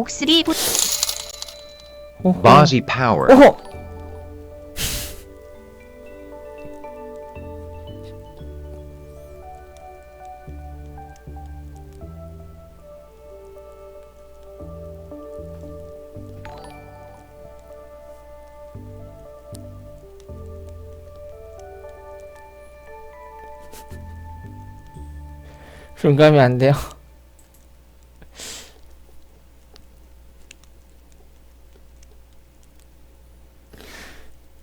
옥슬이 보... Bozzy Power. 오호. 공감이 안 돼요.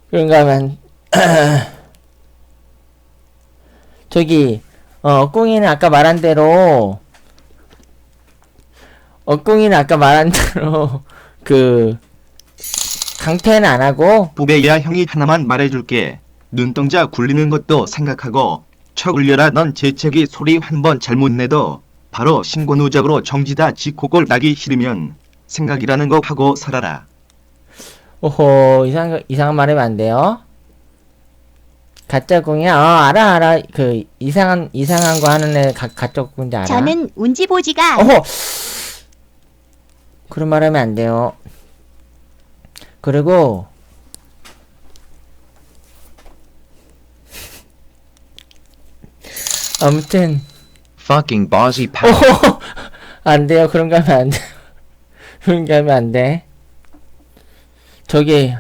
그런가면 저기 어 꿍이는 아까 말한 대로 어 꿍이는 아까 말한 대로 그 강퇴는 안 하고 부배야 형이 하나만 말해줄게. 눈동자 굴리는 것도 생각하고 척 울려라 넌 재채기 소리 한 번 잘못 내도 바로 신고 누적으로 정지다 지코골 나기 싫으면 생각이라는 거 하고 살아라. 오호 이상 이상한 말 하면 안 돼요. 가짜 꿍이야. 어 알아 알아 그 이상한 이상한 거 하는 애 가, 가짜 꿍인지 알아. 저는 운지보지가 어허! 그런 말 하면 안 돼요. 그리고, 아무튼, Fucking Power. 어허! 안 돼요. 그런 거 하면 안 돼. 그런 거 하면 안 돼. 저기,